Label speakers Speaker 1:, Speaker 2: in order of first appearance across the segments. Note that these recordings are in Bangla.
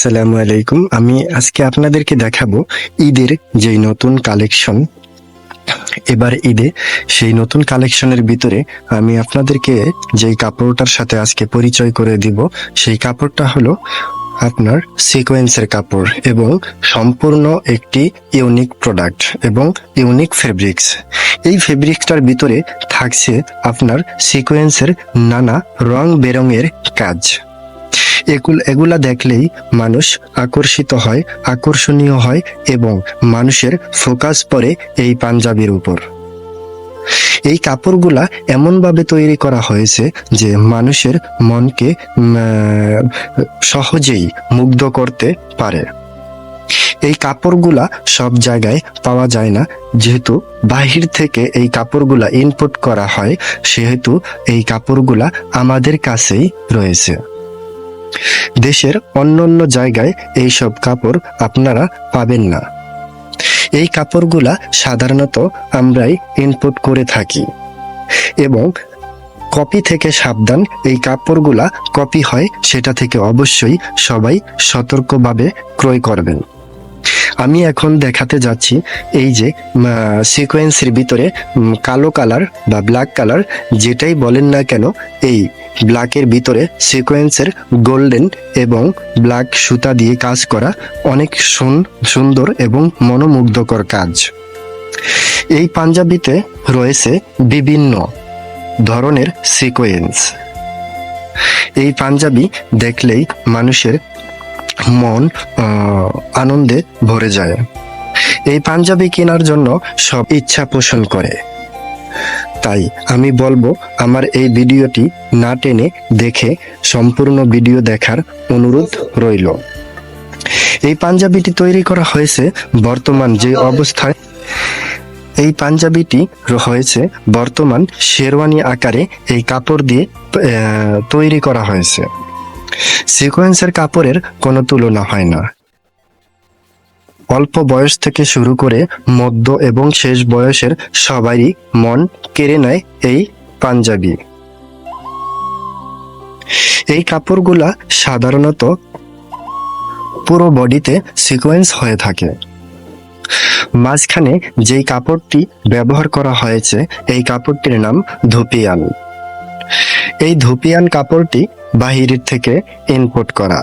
Speaker 1: আসসালামু আলাইকুম। আমি আজকে আপনাদেরকে দেখাবো ঈদের যেই নতুন কালেকশন। এবার ঈদে সেই নতুন কালেকশনের ভিতরে আমি আপনাদেরকে যেই কাপড়টার সাথে আজকে পরিচয় করে দিব, সেই কাপড়টা হলো আপনার সিকোয়েন্সের কাপড় এবং সম্পূর্ণ একটি ইউনিক প্রোডাক্ট এবং ইউনিক ফেব্রিক্স। এই ফেব্রিক্সটার ভিতরে থাকছে আপনার সিকোয়েন্সের নানা রং বেরঙের কাজ। এগুল- দেখলেই মানুষ আকর্ষিত হয়, আকর্ষণীয় হয় এবং মানুষের ফোকাস পড়ে এই পাঞ্জাবির উপর। এই কাপড়গুলা এমনভাবে তৈরি করা হয়েছে যে মানুষের মনকে সহজেই মুগ্ধ করতে পারে। এই কাপড়গুলা সব জায়গায় পাওয়া যায় না, যেহেতু বাহির থেকে এই কাপড়গুলা ইনপুট করা হয়, সেহেতু এই কাপড়গুলা আমাদের কাছেই রয়েছে। দেশের অন্য অন্য জায়গায় এইসব কাপড় আপনারা পাবেন না। এই কাপড়গুলা সাধারণত আমরাই ইনপুট করে থাকি এবং কপি থেকে সাবধান এই কাপড়গুলা কপি হয় সেটা থেকে অবশ্যই সবাই সতর্কভাবে ক্রয় করবেন। আমি এখন দেখাতে যাচ্ছি এই যে সিকোয়েন্সের ভিতরে কালো কালার বা ব্ল্যাক কালার যেটাই বলেন না কেন, এই ব্ল্যাকের ভিতরে সিকোয়েন্সের গোল্ডেন এবং ব্ল্যাক সুতা দিয়ে কাজ করা অনেক সুন- সুন্দর এবং মনোমুগ্ধকর কাজ। এই পাঞ্জাবিতে রয়েছে বিভিন্ন ধরনের সিকোয়েন্স। এই পাঞ্জাবি দেখলেই মানুষের মন আনন্দে ভরে যায়। এই পাঞ্জাবি কেনার জন্য সব ইচ্ছা পোষণ করে। তাই আমি বলব, আমার এই ভিডিওটি না টেনে দেখে সম্পূর্ণ ভিডিও দেখার অনুরোধ রইল। এই পাঞ্জাবিটি তৈরি করা হয়েছে বর্তমান যে অবস্থায়। এই পাঞ্জাবিটি হয়েছে বর্তমান শেরওয়ানি আকারে এই কাপড় দিয়ে তৈরি করা হয়েছে। সিকোয়েন্সের কাপড়ের কোনো তুলনা হয় না। অল্প বয়স থেকে শুরু করে মধ্য এবং শেষ বয়সের সবারই মন কেড়ে নেয় এই পাঞ্জাবি। এই কাপড়গুলা সাধারণত পুরো বডিতে সিকোয়েন্স হয়ে থাকে। মাঝখানে যেই কাপড়টি ব্যবহার করা হয়েছে, এই কাপড়টির নাম ধুপিয়ান। এই ধুপিয়ান কাপড়টি বাহিরের থেকে ইনপুট করা।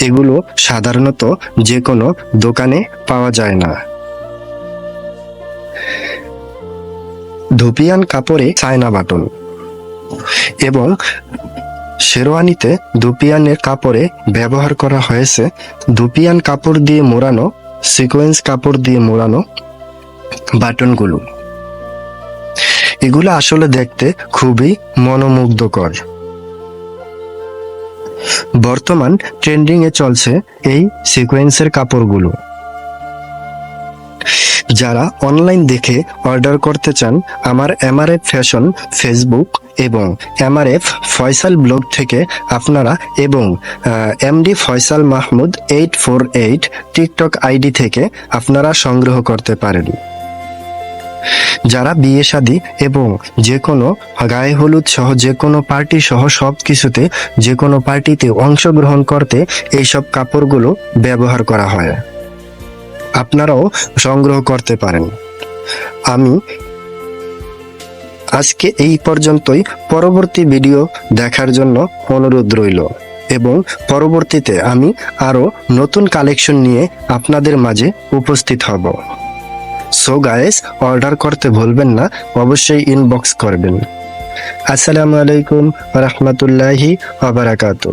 Speaker 1: এগুলো সাধারণত যে কোনো দোকানে পাওয়া যায় না। ধুপিয়ান কাপড়ে চায়না বাটন এবং শেরওয়ানিতে দুপিয়ানের কাপড়ে ব্যবহার করা হয়েছে। দুপিয়ান কাপড় দিয়ে মোড়ানো, সিকোয়েন্স কাপড় দিয়ে মোড়ানো বাটনগুলো। এগুলো আসলে দেখতে খুবই মনোমুগ্ধকর। বর্তমান ট্রেন্ডিং এ চলছে এই সিকোয়েন্সের কাপড়গুলো। যারা অনলাইন দেখে অর্ডার করতে চান, আমার এমআরএফ ফ্যাশন, ফেসবুক এবং এমআরএফ ফয়সাল ব্লগ থেকে আপনারা এবং MD Faisal Mahmud eight four eight TikTok ID থেকে আপনারা সংগ্রহ করতে পারেন। যারা বিয়ে শাদী এবং যে কোনো গায়ে হলুদ সহ যে কোনো পার্টি সহ সব কিছুতে যে কোনো পার্টিতে অংশগ্রহণ করতে এইসব কাপড়গুলো ব্যবহার করা হয়। আপনারাও সংগ্রহ করতে পারেন। আমি আজকে এই পর্যন্তই। পরবর্তী ভিডিও দেখার জন্য অনুরোধ রইল এবং পরবর্তীতে আমি আরও নতুন কালেকশন নিয়ে আপনাদের মাঝে উপস্থিত হব। সো গায়েস অর্ডার করতে ভুলবেন না অবশ্যই ইনবক্স করবেন আসসালামু আলাইকুম রহমতুল্লাহি আবরাকাতু